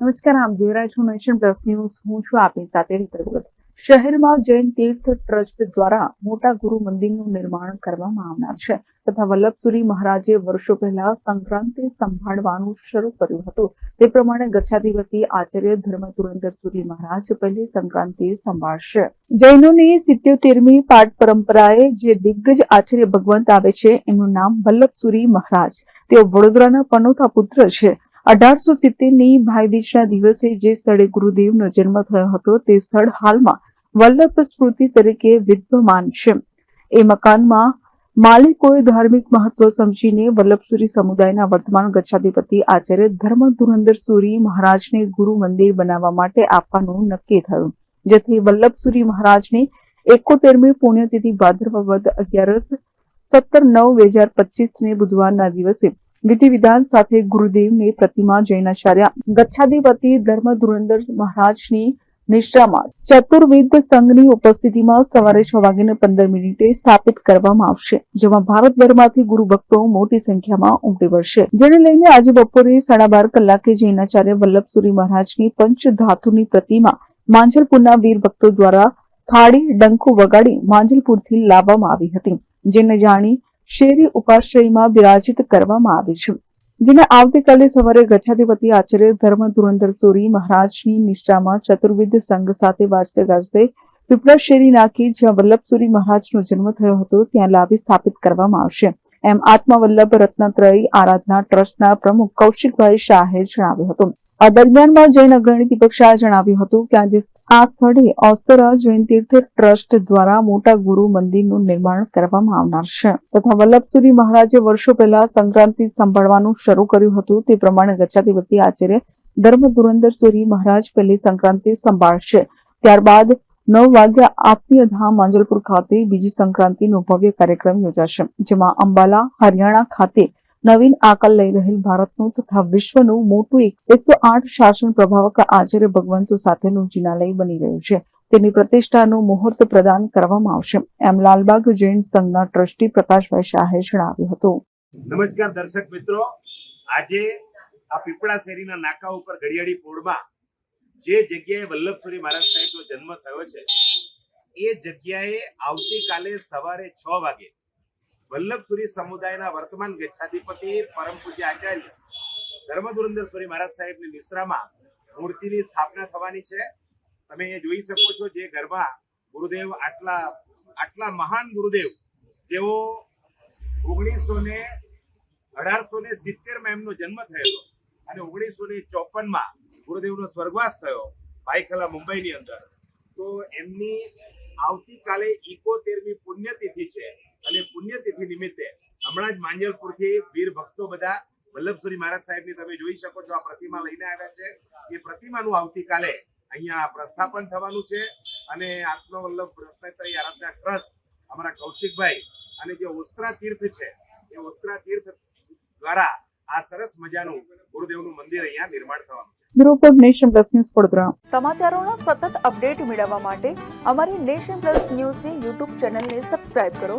નમસ્કાર, આપ જોઈ રહ્યા છો નેશન પ્લસ ન્યૂઝ. હું છું આપની સાથે રીતલ શહેરમાં જૈન તીર્થ ટ્રસ્ટ દ્વારા મોટા ગુરુ મંદિરનું નિર્માણ કરવામાં આવનાર છે તથા વલ્લભસુરી મહારાજે વર્ષો પહેલા સંક્રાંતિ સંભાળવાનું શરૂ કર્યું હતું. તે પ્રમાણે ગચ્છાધિપતિ આચાર્ય ધર્મ સુરી મહારાજ પહેલી સંક્રાંતિ સંભાળશે. જૈનોની સિત્યોતેરમી પાઠ પરંપરાએ જે દિગ્ગજ આચાર્ય ભગવંત આવે છે એમનું નામ વલ્લભસુરી મહારાજ. તેઓ વડોદરાના પનોતા પુત્ર છે. અઢારસો સિત્તેરની ભાઈબીજના દિવસે જે સ્થળે ગુરુદેવનો જન્મ થયો હતો, તે સ્થળ હાલમાં વલ્લભ સ્મૃતિ તરીકે વિદ્યમાન છે. એ મકાનમાં માલિકોએ ધાર્મિક મહત્વ સમજીને વલ્લભસુરી સમુદાયના વર્તમાન ગચ્છાધિપતિ આચાર્ય ધર્મ ધુરંધર સુરી મહારાજને ગુરુ મંદિર બનાવવા માટે આપવાનું નક્કી થયું, જેથી વલ્લભસુરી મહારાજની એકોતેરમી પુણ્યતિથિ ભાદરવા વદ અગિયારસ સત્તર નવ બે હજાર પચીસ ને બુધવારના દિવસે વિધિ વિધાન સાથે ગુરુદેવને પ્રતિમા જૈનાચાર્ય ગચ્છાધિપતિ ધર્મ ધુરંદર મહારાજની નિષ્ઠામાં ચતુર્વિધ સંઘની ઉપસ્થિતિમાં સવારે છ વાગ્યાને પંદર મિનિટે સ્થાપિત કરવામાં આવશે, જેમાં ભારતભરમાંથી ગુરુ ભક્તો મોટી સંખ્યામાં ઉમટી પડશે. જેને લઈને આજે બપોરે સાડા બાર કલાકે જૈનાચાર્ય વલ્લભસુરી મહારાજની પંચ ધાતુની પ્રતિમા માંજલપુરના વીર ભક્તો દ્વારા થાળી ડંકો વગાડી માંજલપુરથી લાવવામાં આવી હતી. જેને જાણી શેરી ઉપાશ્રયમાં બિરાજિત કરવામાં આવી છે, જેને આવતીકાલે સવારે ગચ્છાધિપતિ આચાર્ય ધર્મ ધુરંધર સુરી મહારાજની નિષ્ઠામાં ચતુર્વિધ સંઘ સાથે વાજતે ગાજતે પીપળા શેરી નાખી જ્યાં વલ્લભસુરી મહારાજનો જન્મ થયો હતો, ત્યાં લાવી સ્થાપિત કરવામાં આવશે. એમ આત્મવલ્લભ રત્નત્રય આરાધના ટ્રસ્ટના પ્રમુખ કૌશિકભાઈ શાહે જણાવ્યું હતું. આ દરમિયાનમાં જૈન અગ્રણી દીપક જણાવ્યું હતું કે આજે આ સ્થળે ઓસ્તરા જૈન તીર્થ ટ્રસ્ટ દ્વારા મોટા ગુરુ મંદિરનું નિર્માણ કરવામાં આવનાર છે. તથા વલ્લભસુરી મહારાજે વર્ષો પહેલા સંક્રાંતિ સંભાળવાનું શરૂ કર્યું હતું. તે પ્રમાણે ગચ્છાધિપતિ આચાર્ય ધર્મ ધુરંધર સુરી મહારાજ પહેલી સંક્રાંતિ સંભાળશે. ત્યારબાદ નવ વાગ્યા આત્મીય ધામ માંજલપુર ખાતે બીજી સંક્રાંતિનો ભવ્ય કાર્યક્રમ યોજાશે, જેમાં અંબાલા, હરિયાણા ખાતે નવીન આકલ લઈ રહેલ ભારતનું તથા વિશ્વનું મોટું એક એકસો આઠ શાસન પ્રભાવક આચાર્ય ભગવંતો સાથેનું જિનાલય બની રહ્યું છે. તેની પ્રતિષ્ઠાનું મુહૂર્ત પ્રદાન કરવામાં આવશે. એમ લાલબાગ જૈન સંઘના ટ્રસ્ટી પ્રકાશભાઈ શાહે જણાવ્યું હતું. નમસ્કાર દર્શક મિત્રો. આજે આ પીપળા શેરીના નાકા ઉપર ઘડિયાળી પોળમાં જે જગ્યાએ વલ્લભસુરી મહારાજ સાહેબનો જન્મ થયો છે, એ જગ્યાએ આવતીકાલે સવારે છ વાગે વલ્લભસુરી સમુદાયના વર્તમાન ગચ્છાધિપતિ પરમ પૂજ્ય આચાર્ય ધર્મધુરંદરસુરી મહારાજ સાહેબની નિશ્રામાં મૂર્તિની સ્થાપના થવાની છે. તમે એ જોઈ શકો છો જે ઘરમાં ગુરુદેવ આટલા આટલા મહાન ગુરુદેવ, જેઓ ઓગણીસો ને અઢારસો ને સિત્તેરમાં એમનો જન્મ થયેલો અને ઓગણીસો ને ચોપનમાં ગુરુદેવનો સ્વર્ગવાસ થયો ભાઈખલા મુંબઈની અંદર. તો એમની આવતીકાલે ઇકોતેરમી પુણ્યતિથિ છે. અને પુણ્યતિથિ નિમિત્તે હમણાં જ માંજલપુરથી વીર ભક્તો બધા વલ્લભસુરી મહારાજ સાહેબની તમે જોઈ શકો છો આ પ્રતિમા લઈને આવ્યા છે. એ પ્રતિમાનું આવતીકાલે અહીંયા પ્રસ્થાપન થવાનું છે અને આત્મવલ્લભ રત્નેત્રી આરાધના ટ્રસ્ટ અમારા કૌશિકભાઈ અને જે ઓસ્ત્રા તીર્થ છે એ ઓસ્ત્રા તીર્થ દ્વારા આ સરસ મજાનું ગુરુદેવનું મંદિર અહીંયા નિર્માણ થવાનું છે. Bureau Nation Plus News Vadodara સમાચારોનો સતત અપડેટ મેળવવા માટે અમારી નેશન પ્લસ ન્યૂઝની યુટ્યુબ ચેનલને સબસ્ક્રાઇબ કરો.